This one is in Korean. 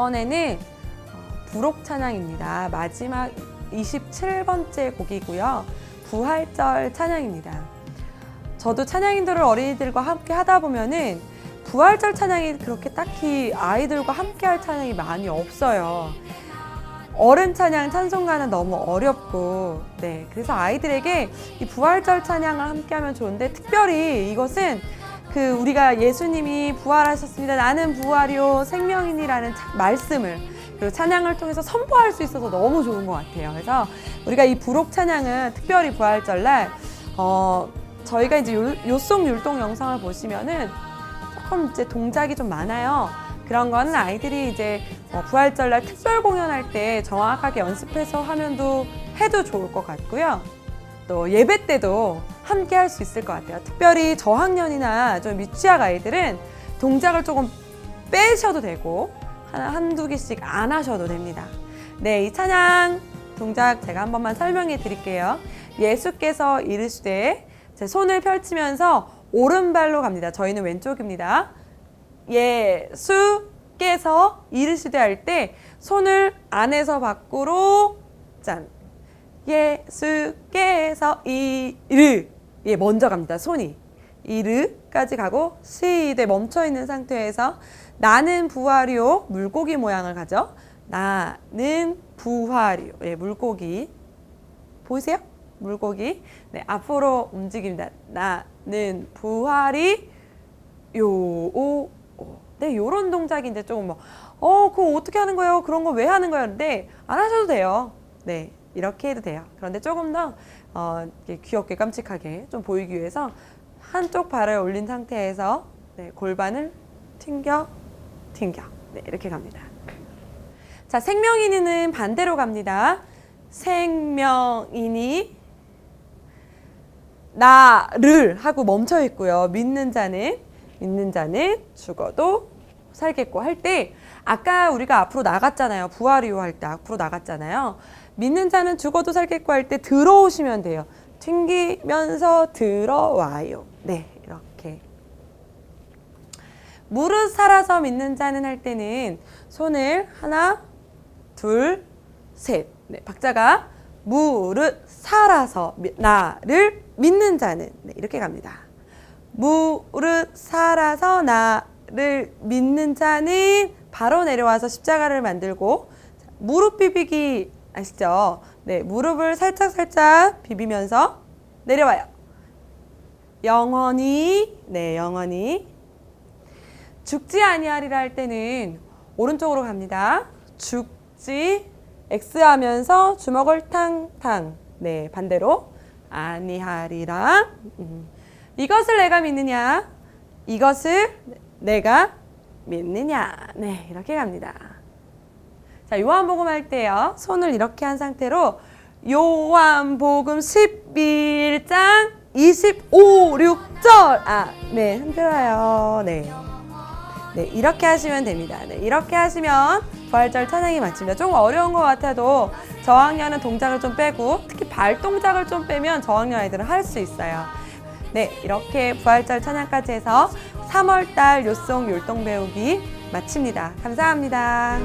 이번에는 어, 부록 찬양입니다. 마지막 27번째 곡이고요. 부활절 찬양입니다. 저도 찬양인들을 어린이들과 함께 하다 보면은 부활절 찬양이 그렇게 딱히 아이들과 함께 할 찬양이 많이 없어요. 어른 찬양 찬송가는 너무 어렵고, 네. 그래서 아이들에게 이 부활절 찬양을 함께 하면 좋은데, 특별히 이것은 그 우리가 예수님이 부활하셨습니다. 나는 부활이요 생명이니라는 차- 말씀을 그리고 찬양을 통해서 선포할 수 있어서 너무 좋은 것 같아요. 그래서 우리가 이 부록 찬양은 특별히 부활절날 어, 저희가 이제 요, 요송 율동 영상을 보시면은 조금 이제 동작이 좀 많아요. 그런 거는 아이들이 이제 어, 부활절날 특별 공연할 때 정확하게 연습해서 하면도 해도 좋을 것 같고요. 또 예배 때도 함께 할 수 있을 것 같아요. 특별히 저학년이나 좀 미취학 아이들은 동작을 조금 빼셔도 되고 하나 한두 개씩 안 하셔도 됩니다. 네, 이 찬양 동작 제가 한 번만 설명해 드릴게요. 예수께서 이르시되 제 손을 펼치면서 오른발로 갑니다. 저희는 왼쪽입니다. 예수께서 이르시되 할 때 손을 안에서 밖으로 짠. 예수께서 이르 예 먼저 갑니다. 손이 이르까지 가고 시대 멈춰 있는 상태에서 나는 부활이요 물고기 모양을 가죠. 나는 부활이요 예 물고기 보이세요? 물고기 네 앞으로 움직입니다. 나는 부활이 요오 네 요런 동작인데 조금 뭐 어 그거 어떻게 하는 거예요? 그런 거 왜 하는 거예요? 근데 안 하셔도 돼요. 네 이렇게 해도 돼요. 그런데 조금 더 어, 귀엽게 깜찍하게 좀 보이기 위해서 한쪽 발을 올린 상태에서 네, 골반을 튕겨 튕겨 네, 이렇게 갑니다. 자 생명인이는 반대로 갑니다. 생명인이 나를 하고 멈춰 있고요. 믿는 자는 믿는 자는 죽어도 살겠고 할 때 아까 우리가 앞으로 나갔잖아요. 부활이요 할 때 앞으로 나갔잖아요. 믿는 자는 죽어도 살겠고 할 때 들어오시면 돼요. 튕기면서 들어와요. 네, 이렇게. 무릇 살아서 믿는 자는 할 때는 손을 하나, 둘, 셋. 네, 박자가 무릇 살아서 미- 나를 믿는 자는 네, 이렇게 갑니다. 무릇 살아서 나를 믿는 자는 바로 내려와서 십자가를 만들고 자, 무릎 비비기 아시죠? 네, 무릎을 살짝 살짝 비비면서 내려와요. 영원히 네, 영원히 죽지 아니하리라 할 때는 오른쪽으로 갑니다. 죽지 X 하면서 주먹을 탕탕. 네, 반대로 아니하리라. 음. 이것을 내가 믿느냐? 이것을 내가 믿느냐? 네, 이렇게 갑니다. 자, 요한복음 할 때요. 손을 이렇게 한 상태로 요한복음 11장 25, 6절. 아, 네, 흔들어요. 네. 네, 이렇게 하시면 됩니다. 네, 이렇게 하시면 부활절 찬양이 맞습니다. 좀 어려운 것 같아도 저학년은 동작을 좀 빼고 특히 발 동작을 좀 빼면 저학년 아이들은 할 수 있어요. 네, 이렇게 부활절 찬양까지 해서 3월달 요송 율동 배우기 마칩니다. 감사합니다.